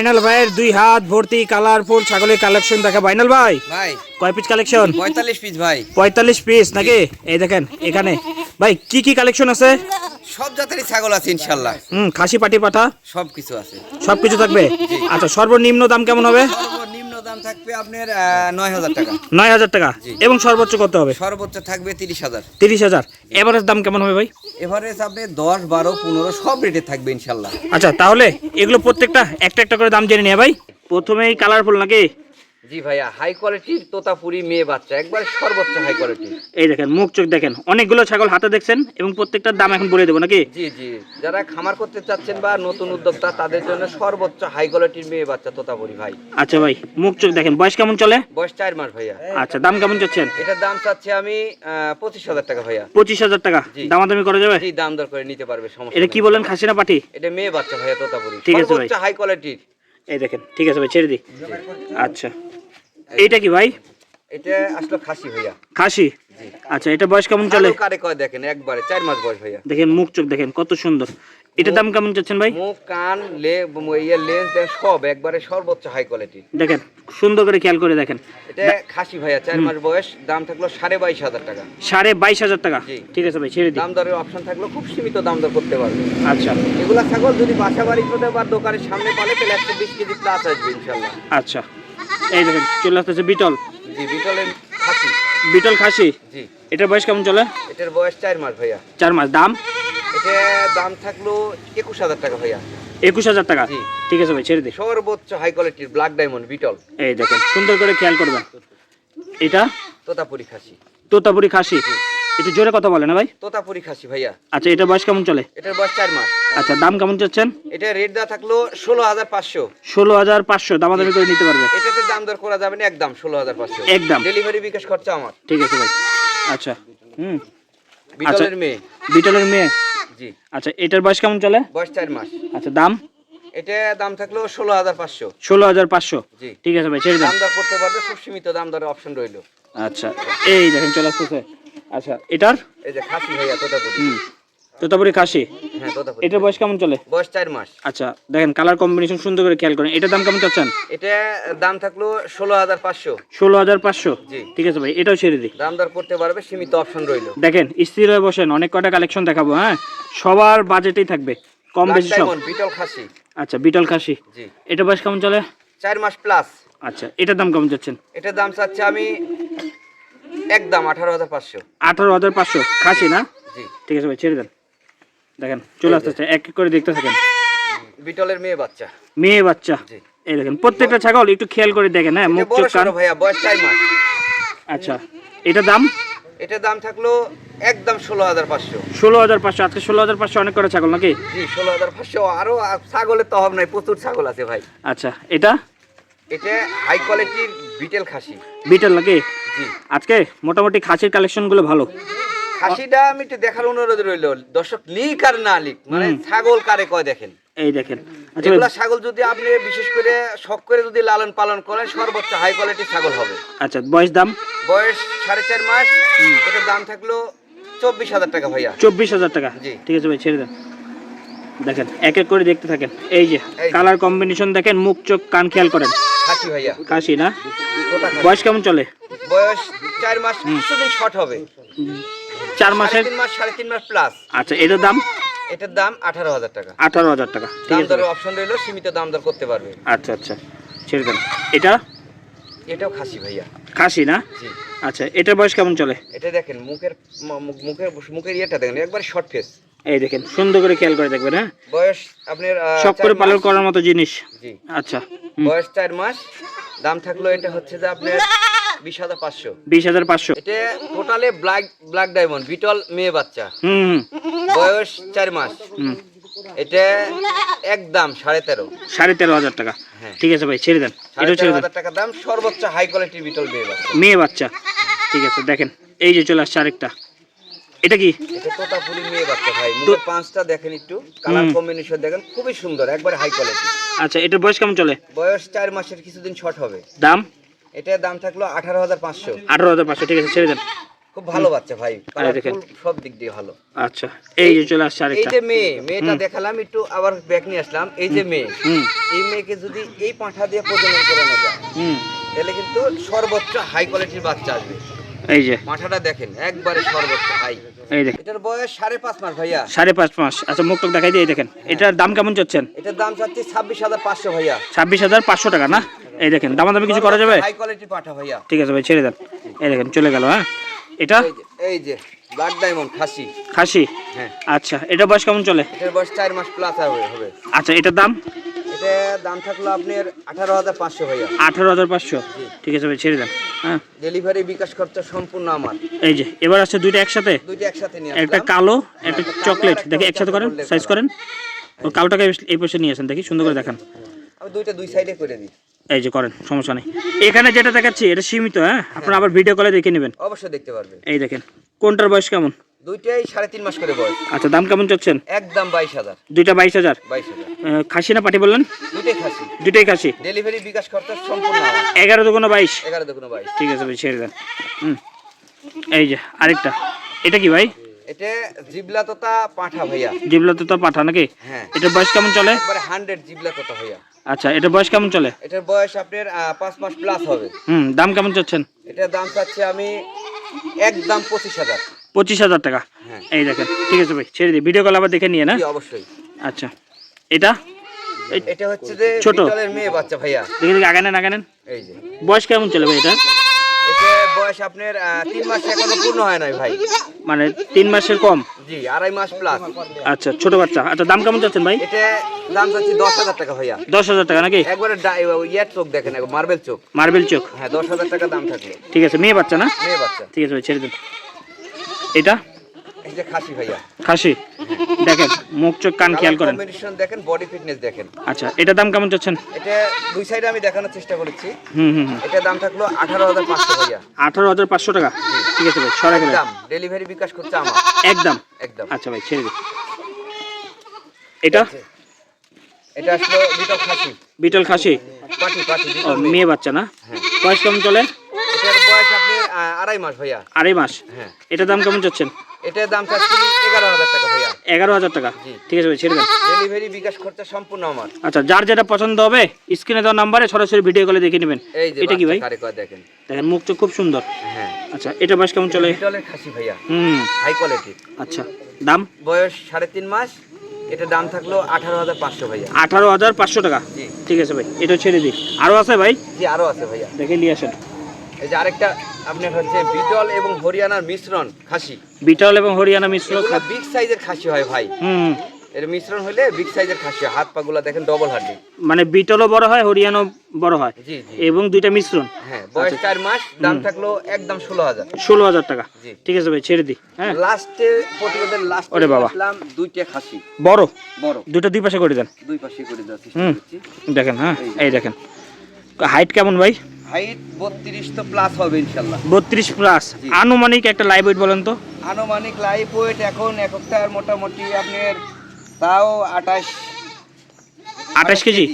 বাইনাল ভাইয়ের দুই হাত ভর্তি কালারফুল ছাগলের কালেকশন দেখা। বাইনাল ভাই? ভাই। কয় পিস কালেকশন পঁয়তাল্লিশ পিস ভাই। পঁয়তাল্লিশ পিস নাকি? এই দেখেন এখানে। ভাই কি কি কালেকশন আছে? সব জাতেরই ছাগল আছে ইনশাল্লাহ হুম খাসি পাটি পাঠা? সব কিছু আছে। সবকিছু থাকবে? আচ্ছা সর্বনিম্ন দাম কেমন হবে? থাকবে আপনার নয় হাজার টাকা। নয় হাজার টাকা? এবং সর্বোচ্চ কত হবে? সর্বোচ্চ থাকবে তিরিশ হাজার। তিরিশ হাজার। এভারেজ দাম কেমন হবে ভাই? এভারেজ আপনি দশ বারো পনেরো সব রেটে থাকবে ইনশাল্লাহ। আচ্ছা তাহলে এগুলো প্রত্যেকটা একটা একটা করে দাম জেনে নিয়ে ভাই। প্রথমেই কালারফুল নাকি? জি ভাইয়া হাই কোয়ালিটির তোতাপুরি মেয়ে বাচ্চা একবার সর্বোচ্চ হাই কোয়ালিটির এই দেখেন মুখ চোখ দেখেন অনেকগুলো ছাগল হাতে দেখছেন এবং প্রত্যেকটার দাম এখন বলে দেবো নাকি? জি জি যারা খামার করতে চাচ্ছেন বা নতুন উদ্যোক্তা তাদের জন্য সর্বোচ্চ হাই কোয়ালিটির মেয়ে বাচ্চা তোতাপুরি ভাই। আচ্ছা ভাই মুখ চোখ দেখেন বয়স কেমন চলে? বয়স চার মাস ভাইয়া। আচ্ছা দাম কেমন চাচ্ছেন? এটার দাম চাচ্ছি আমি পঁচিশ হাজার টাকা ভাইয়া। পঁচিশ হাজার টাকা। দামাদামি করা যাবে? জি দাম দর করে নিতে পারবে সমস্যা এটা কি বলেন খাসি না পাটি? এটা মেয়ে বাচ্চা ভাইয়া তোতাপুরি। ঠিক আছে ভাই। হাই কোয়ালিটির এই দেখেন ঠিক আছে ভাই ছেড়ে দিই। আচ্ছা। এইটা কি ভাই? এটা আসলে খাসি ভাইয়া। খাসি? আচ্ছা এটা বয়স কেমন চলে? কারে কয় দেখেন একবারে চার মাস বয়স ভাইয়া। দেখেন মুখ চোখ দেখেন কত সুন্দর। এটা দাম কেমন চাচ্ছেন ভাই? মুখ কান লে ইয়ে লেন্স সব একবারে সর্বোচ্চ হাই কোয়ালিটি দেখেন সুন্দর করে খেয়াল করে দেখেন। এটা খাসি ভাইয়া চার মাস বয়স দাম থাকল সাড়ে বাইশ হাজার টাকা। সাড়ে বাইশ হাজার টাকা? ঠিক আছে ভাই ছেড়ে দাম দরের অপশন থাকল খুব সীমিত দাম দর করতে পারবে। আচ্ছা। এগুলা ছাগল যদি বাসা বাড়ি করে বা দোকানের সামনে পালে তাহলে একশো বিশ কেজি প্লাস আসবে ইনশাল্লাহ। আচ্ছা। এই দেখেন চলে আসতেছে বিটল। জি বিটলের খাসি। বিটল খাসি? জি। এটার বয়স কেমন চলে? এটার বয়স চার মাস ভাইয়া। চার মাস। দাম? এটা দাম থাকল একুশ হাজার টাকা ভাইয়া। একুশ হাজার টাকা? ঠিক আছে ভাই ছেড়ে দিই। সর্বোচ্চ হাই কোয়ালিটির ব্ল্যাক ডায়মন্ড বিটল। এই দেখেন সুন্দর করে খেয়াল করবেন। এটা? তোতাপুরি খাসি। তোতাপুরি খাসি? একটু জোরে কথা বলে না ভাই? তোতাপুরি খাসি ভাইয়া। আচ্ছা এটা বয়স কেমন চলে? এটার বয়স চার মাস। আচ্ছা দাম কেমন চাচ্ছেন? এটা রেট দেওয়া থাকল ষোলো হাজার পাঁচশো। ষোলো হাজার পাঁচশো দামাদামি করে নিতে পারবে। এটাতে দাম দর করা যাবে না একদম ষোলো হাজার পাঁচশো। একদম। ডেলিভারি বিকাশ খরচা আমার। ঠিক আছে ভাই। আচ্ছা হুম। বিটলের মেয়ে। বিটলের মেয়ে? জি। আচ্ছা এটার বয়স কেমন চলে? বয়স চার মাস। আচ্ছা দাম? এটা দাম থাকল ষোলো হাজার পাঁচশো। ষোলো হাজার পাঁচশো? জি। ঠিক আছে ভাই ছেড়ে দাম দর করতে পারবে খুব সীমিত দাম দরের অপশন রইল। আচ্ছা এই দেখেন চলে আসতেছে। আচ্ছা এটার? এই যে খাসি ভাইয়া তোতাপুরি। তোতাপুরি খাসি? হ্যাঁ তোতাপুরি। এটার বয়স কেমন চলে? বয়স চার মাস। আচ্ছা দেখেন কালার কম্বিনেশন সুন্দর করে খেয়াল করেন। এটার দাম কেমন চাচ্ছেন? এটা দাম থাকল ষোলো হাজার পাঁচশো। ষোলো হাজার পাঁচশো? ঠিক আছে ভাই এটাও ছেড়ে দিই। দাম দর করতে পারবে সীমিত অপশন রইল। দেখেন স্থির হয়ে বসেন অনেক কটা কালেকশন দেখাবো হ্যাঁ? সবার বাজেটেই থাকবে কম বেশি সব। বিটল খাসি। আচ্ছা বিটল খাসি। জি। এটা বয়স কেমন চলে? চার মাস প্লাস আচ্ছা এটার দাম কেমন যাচ্ছেন এটার দাম চাচ্ছি আমি একদম আঠারো হাজার পাঁচশো। আঠারো হাজার পাঁচশো। খাসি না? ঠিক আছে ভাই ছেড়ে দেন। দেখেন চলে আসতেছে এক এক করে দেখতে থাকেন। বিটলের মেয়ে বাচ্চা। মেয়ে বাচ্চা। এই দেখেন প্রত্যেকটা ছাগল একটু খেয়াল করে দেখেন হ্যাঁ মুখ চোখ কান। ভাইয়া বয়স চার মাস। আচ্ছা এটা দাম? এটার দাম থাকল একদম ষোলো হাজার পাঁচশো। ষোলো হাজার পাঁচশো আজকে ষোলো হাজার পাঁচশো অনেক কটা ছাগল নাকি? জি ষোলো হাজার পাঁচশো আরও ছাগলের তো অভাব নাই প্রচুর ছাগল আছে ভাই। আচ্ছা এটা? এটা হাই কোয়ালিটির বিটেল খাসি। বিটেল নাকি? আজকে মোটামুটি খাসির কালেকশনগুলো ভালো। খাসিটা আমি একটু দেখার অনুরোধ রইল দর্শক লিক আর না লিক মানে ছাগল কারে কয় দেখেন? এই দেখেন। আচ্ছা এগুলা ছাগল যদি আপনি বিশেষ করে শখ করে যদি লালন পালন করেন সর্বোচ্চ হাই কোয়ালিটির ছাগল হবে। আচ্ছা বয়স দাম? বয়স সাড়ে চার মাস এটার দাম থাকল চব্বিশ হাজার টাকা ভাইয়া। চব্বিশ হাজার টাকা? জি। ঠিক আছে ভাই ছেড়ে দেন। দেখেন এক এক করে দেখতে থাকেন। এই যে। কালার কম্বিনেশন দেখেন মুখ চোখ কান খেয়াল করেন। খাসি ভাইয়া। খাসি না? বয়স কেমন চলে? বয়স চার মাস কিছুদিন শর্ট হবে। চার মাসের? তিন মাস সাড়ে তিন মাস প্লাস আচ্ছা এটার দাম? এটার দাম আঠারো হাজার টাকা। আঠারো হাজার টাকা। দাম দরের অপশন রইল সীমিত দাম দর করতে পারবে। আচ্ছা আচ্ছা। ছেড়ে দেন। এটা? এটাও খাসি ভাইয়া। খাসি না? আচ্ছা এটার বয়স কেমন চলে? এটা দেখেন মুখের মুখ- মুখের মুখের ইয়েটা দেখেন একবার শর্ট ফেস এই দেখেন সুন্দর করে খেয়াল করে দেখবেন হ্যাঁ? বয়স আপনার শখ করে পালন করার মতো জিনিস। আচ্ছা। বয়স চার মাস দাম থাকল এটা হচ্ছে যে আপনার বিশ হাজার পাঁচশো। বিশ হাজার পাঁচশো। এটা টোটালে ব্ল্যাক ব্ল্যাক ডায়মন্ড বিটল মেয়ে বাচ্চা। হুম বয়স চার মাস। এটা একদম সাড়ে তেরো। সাড়ে তেরো হাজার টাকা। হ্যাঁ। ঠিক আছে ভাই ছেড়ে দেন। তেরো ছেড়ে দেন। টাকা দাম সর্বোচ্চ হাই কোয়ালিটির বিটল মেয়ে বাচ্চা। মেয়ে বাচ্চা। ঠিক আছে দেখেন। এই যে চলে আসছে আরেকটা। এটা কি? এটা তোতাপুরি মেয়ে বাচ্চা ভাই। মুখের পাঁচটা দেখেন একটু। কালার কম্বিনেশন দেখেন খুবই সুন্দর একবার হাই কোয়ালিটি আচ্ছা এটার বয়স কেমন চলে? বয়স চার মাসের কিছুদিন শর্ট হবে। দাম? এটার দাম থাকল আঠারো হাজার পাঁচশো। আঠারো হাজার পাঁচশো ঠিক আছে ছেড়ে দেন। খুব ভালো বাচ্চা ভাই সব দিক দিয়ে ভালো। আচ্ছা এই যে চলে আসছে এই যে মেয়ে মেয়েটা দেখালাম একটু আবার ব্যাক নিয়ে আসলাম। এই যে মেয়ে হুম। এই মেয়েকে যদি এই পাঁঠা দিয়ে প্রজনন করানো যায় হুম। তাহলে কিন্তু সর্বোচ্চ হাই কোয়ালিটির বাচ্চা আসবে। এই যে। পাঁঠাটা দেখেন একবারে সর্বোচ্চ হাই। এই দেখেন এটার বয়স সাড়ে পাঁচ মাস ভাইয়া। সাড়ে পাঁচ মাস। আচ্ছা মুখ টুক দেখাই দিয়ে দেখেন। এটার দাম কেমন চাচ্ছেন? এটার দাম চাচ্ছি ছাব্বিশ হাজার পাঁচশো ভাইয়া। ছাব্বিশ হাজার পাঁচশো টাকা না? এই দেখেন দামাদামি কিছু করা যাবে? হাই কোয়ালিটির পাঁঠা ভাইয়া। ঠিক আছে ভাই ছেড়ে দেন। এই দেখেন চলে গেল হ্যাঁ? এটা? এই যে ব্লাড ডায়মন্ড খাসি। খাসি? হ্যাঁ। আচ্ছা এটা বয়স কেমন চলে? এটার বয়স চার মাস প্লাস হবে হবে। আচ্ছা এটার দাম? এটা দাম থাকল আপনার আঠারো হাজার পাঁচশো ভাইয়া। আঠারো হাজার পাঁচশো? ঠিক আছে ভাই ছেড়ে দেন। হ্যাঁ। ডেলিভারি বিকাশ খরচা সম্পূর্ণ আমার। এই যে এবার আছে দুইটা একসাথে? দুইটা একসাথে নিয়ে একটা কালো একটা চকলেট। দেখি একসাথে করেন সাইজ করেন। ও কালোটাকে এই পাশে নিয়ে আসেন দেখি সুন্দর করে দেখান। আমি দুইটা দুই সাইডে করে দিই। এই যে করেন সমস্যা নেই। এখানে যেটা দেখাচ্ছি এটা সীমিত হ্যাঁ? আপনারা আবার ভিডিও কলে দেখে নেবেন। অবশ্যই দেখতে পারবে এই দেখেন কোনটার বয়স কেমন? দুইটাই সাড়ে তিন মাস করে বয়স। আচ্ছা দাম কেমন চাচ্ছেন? একদম বাইশ হাজার। দুইটা বাইশ হাজার? বাইশ হাজার। খাসি না পাটি বললেন? দুইটাই খাসি। দুইটাই খাসি? ডেলিভারি বিকাশ খরচা সম্পূর্ণ এগারো দুগুণ বাইশ। এগারো দেখুন বাইশ। ঠিক আছে ভাই ছেড়ে দেন। হুম। এই যে আরেকটা। এটা কি ভাই? এটা জিবলা তোতা পাঁঠা ভাইয়া। জিবলা তো পাঠা নাকি? হ্যাঁ। এটার বয়স কেমন চলে? একবারে হান্ড্রেড জিবলা তোতা ভাইয়া। আচ্ছা এটার বয়স কেমন চলে? এটার বয়স আপনার পাঁচ মাস প্লাস হবে। হুম দাম কেমন চাচ্ছেন? এটার দাম চাচ্ছি আমি একদম পঁচিশ হাজার। পঁচিশ হাজার টাকা। হ্যাঁ। এই দেখেন ঠিক আছে ভাই ছেড়ে দিই। ভিডিও কল আবার দেখে নিয়ে না? অবশ্যই। আচ্ছা এটা? এটা হচ্ছে যে ছোট। মেয়ে বাচ্চা ভাইয়া। দেখে দেখে আগানেন আগানেন। এই যে। বয়স কেমন চলে ভাই এটা? বয়স আপনার তিন মাস এখনও পূর্ণ হয় নাই ভাই। মানে তিন মাসের কম? জি আড়াই মাস প্লাস আচ্ছা ছোট বাচ্চা। আচ্ছা দাম কেমন চাচ্ছেন ভাই? এটা দাম চাচ্ছি দশ হাজার টাকা ভাইয়া। দশ হাজার টাকা নাকি? একবারে ইয়ার চোখ দেখেন মার্বেল চোখ। মার্বেল চোখ। হ্যাঁ দশ হাজার টাকা দাম ঠিক আছে মেয়ে বাচ্চা না? মেয়ে বাচ্চা। ঠিক আছে ভাই ছেড়ে দিন। এটা? খাসি ভাইয়া। খাসি? দেখেন মুখ চোখ কান খেয়াল করেন। কম্বিনেশন দেখেন বডি ফিটনেস দেখেন। আচ্ছা এটা দাম কেমন চাচ্ছেন? এটা দুই সাইডে আমি দেখানোর চেষ্টা করেছি। হুম হুম এটা দাম থাকল আঠারো হাজার পাঁচশো ভাইয়া। আঠারো হাজার পাঁচশো টাকা? ঠিক আছে ভাই সরাই গেলেন দাম ডেলিভারি বিকাশ করছে আমার। একদম? একদম। আচ্ছা ভাই ছেড়ে দিন। এটা? এটা আসলো বিটল খাসি। বিটল খাসি? পাটি পাটি মেয়ে বাচ্চা না? হ্যাঁ। বয়স কেমন চলে এটার বয়স আপনি আহ, আড়াই মাস ভাইয়া। আড়াই মাস? হ্যাঁ। এটার দাম কেমন চাচ্ছেন এটার দাম চাচ্ছি এগারো হাজার টাকা ভাইয়া। এগারো হাজার টাকা? ঠিক আছে ভাই ছেড়ে দেন। ডেলিভারি বিকাশ খরচা সম্পূর্ণ আমার। আচ্ছা যার যেটা পছন্দ হবে স্ক্রিনে দেওয়া নাম্বারে সরাসরি ভিডিও কলে দেখে নেবেন। এটা কি ভাই? দেখেন। দেখেন মুখ চোখ খুব সুন্দর। হ্যাঁ। আচ্ছা এটা বয়স কেমন চলে? খাসি ভাইয়া। হুম। হাই কোয়ালিটি আচ্ছা দাম? বয়স সাড়ে তিন মাস। এটা দাম থাকল আঠারো হাজার পাঁচশো ভাইয়া। আঠারো হাজার পাঁচশো টাকা। ঠিক আছে ভাই এটা ছেড়ে দিই। আরও আছে ভাই? জি আরও আছে ভাইয়া। দেখে নিয়ে আসেন। এই যে আরেকটা আপনার হচ্ছে বিটল এবং হরিয়ানার মিশ্রণ খাসি। বিটল এবং হরিয়ানা মিশ্র এগুলো বিগ সাইজের খাসি হয় ভাই। হুম। এর মিশ্রণ হলে বিগ সাইজের খাসি। হাত পাগুলো দেখেন ডবল হাড্ডি মানে বিটলও বড় হয় হরিয়ানাও বড় হয়। এবং দুইটা মিশ্রণ। হ্যাঁ বয়স চার মাস দাম থাকল একদম ষোলো হাজার। ষোলো হাজার টাকা। ঠিক আছে ভাই ছেড়ে দিই হ্যাঁ। লাস্টে প্রতিবেদন লাস্ট ওরে বাবা। দুইটা খাসি। বড়? বড়। দুটো দুই পাশে করে দেন। দুই পাশে করে। করছি। দেখেন হ্যাঁ। এই দেখেন। হাইট কেমন ভাই? হাইট বত্রিশ তো প্লাস হবে ইনশাল্লাহ। বত্রিশ প্লাস আনুমানিক একটা লাইভ ওয়েট বলেন তো? আনুমানিক লাইফ ওয়েট এখন মোটামুটি আপনার তাও আঠাশ আঠাশ কেজি?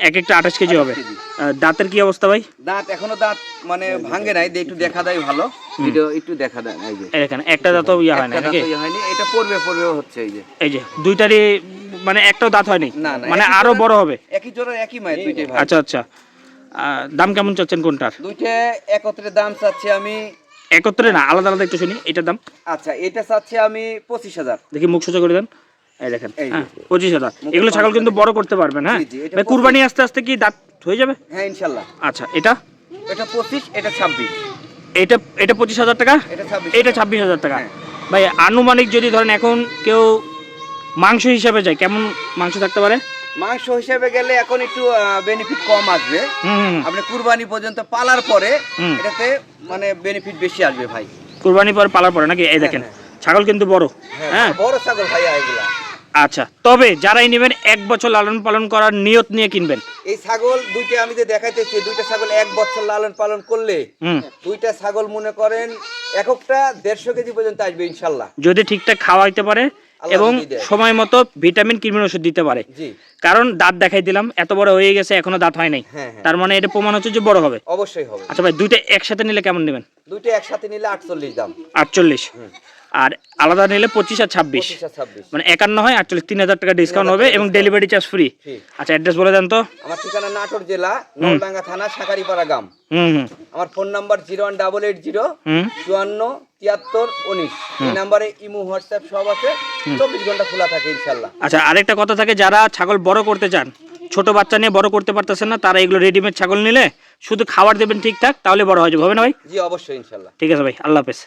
এক একটা আঠাশ কেজি হবে। 28 কেজি। আহ, দাঁতের কি অবস্থা ভাই? দাঁত এখনও দাঁত মানে ভাঙে নাই একটু দেখা দেয় ভালো। ভিডিও একটু দেখা দেয় এই যে। এই দেখেন একটা দাঁতও ইয়া হয় না নাকি? হয়নি এটা পড়বে পড়বে হচ্ছে এই যে। এই যে দুইটারই মানে একটাও দাঁত হয়নি? মানে আরও বড় হবে? একই জোড়ার একই মায়ের দুইটাই ভাই আচ্ছা আচ্ছা। দাম কেমন চাচ্ছেন কোনটার? দুইটা একত্রে দাম চাচ্ছি আমি একত্রে না আলাদা আলাদা একটু শুনি এটার দাম? আচ্ছা এটা চাচ্ছি আমি পঁচিশ হাজার। দেখি মুখ সোজা করে দেন। এই দেখেন হ্যাঁ পঁচিশ হাজার। এগুলো ছাগল কিন্তু বড় করতে পারবেন হ্যাঁ? ভাই কুরবানি আস্তে আস্তে কি দাঁত হয়ে যাবে? হ্যাঁ ইনশাল্লাহ। আচ্ছা এটা? এটা পঁচিশ এটা ছাব্বিশ। এটা এটা পঁচিশ হাজার টাকা? এটা ছাব্বিশ এটা ছাব্বিশ হাজার টাকা। হ্যাঁ। ভাই আনুমানিক যদি ধরেন এখন কেউ মাংস হিসাবে যায় কেমন মাংস থাকতে পারে? মাংস হিসেবে গেলে এখন একটু বেনিফিট কম আসবে। আপনি কুরবানি পর্যন্ত পালার পরে এটাতে মানে বেনিফিট বেশি আসবে ভাই। কুরবানি পর পালার পরে নাকি? এই দেখেন হ্যাঁ, ছাগল কিন্তু বড়। হ্যাঁ বড় ছাগল ভাইয়া এগুলা। আচ্ছা তবে যারাই নেবেন এক বছর লালন পালন করার নিয়ত নিয়ে কিনবেন। এই ছাগল দুইটা আমি যে দেখাইতেছি দুইটা ছাগল এক বছর লালন পালন করলে দুইটা ছাগল মনে করেন এককটা দেড়শো কেজি পর্যন্ত আসবে ইনশাল্লাহ। যদি ঠিকঠাক খাওয়াইতে পারে এবং সময় মতো ভিটামিন কৃমির ওষুধ দিতে পারে। কারণ দাঁত দেখাই দিলাম এত বড় হয়ে গেছে এখনও দাঁত হয় নাই। হ্যাঁ হ্যাঁ। তার মানে এটা প্রমাণ হচ্ছে যে বড় হবে। অবশ্যই হবে। আচ্ছা ভাই দুইটা একসাথে নিলে কেমন নেবেন? দুইটা একসাথে নিলে আটচল্লিশ দাম। আটচল্লিশ। আর আলাদা নিলে পঁচিশ আর ছাব্বিশ। মানে একান্ন হয় আটচল্লিশ তিন হাজার টাকা ডিসকাউন্ট হবে এবং ডেলিভারি চার্জ ফ্রি আচ্ছা অ্যাড্রেস বলে দেন তো। আমার ঠিকানা নাটোর জেলা নলডাঙ্গা থানা সাকারিপাড়া গ্রাম। হুম হুম। আমার phone number zero one double eight zero চুয়ান্ন তিয়াত্তর উনিশ। এই নাম্বারে ইমো হোয়াটসঅ্যাপ সব আছে। চব্বিশ ঘণ্টা খোলা থাকে ইনশাল্লাহ আচ্ছা আরেকটা কথা থাকে যারা ছাগল বড় করতে চান ছোট বাচ্চা নিয়ে বড় করতে পারতেছেন না তারা এগুলো রেডিমেড ছাগল নিলে শুধু খাবার দেবেন ঠিকঠাক তাহলে বড় হয়ে যাবে। হবে না ভাই? জি অবশ্যই ইনশাল্লাহ ঠিক আছে ভাই আল্লাহ হাফেজ।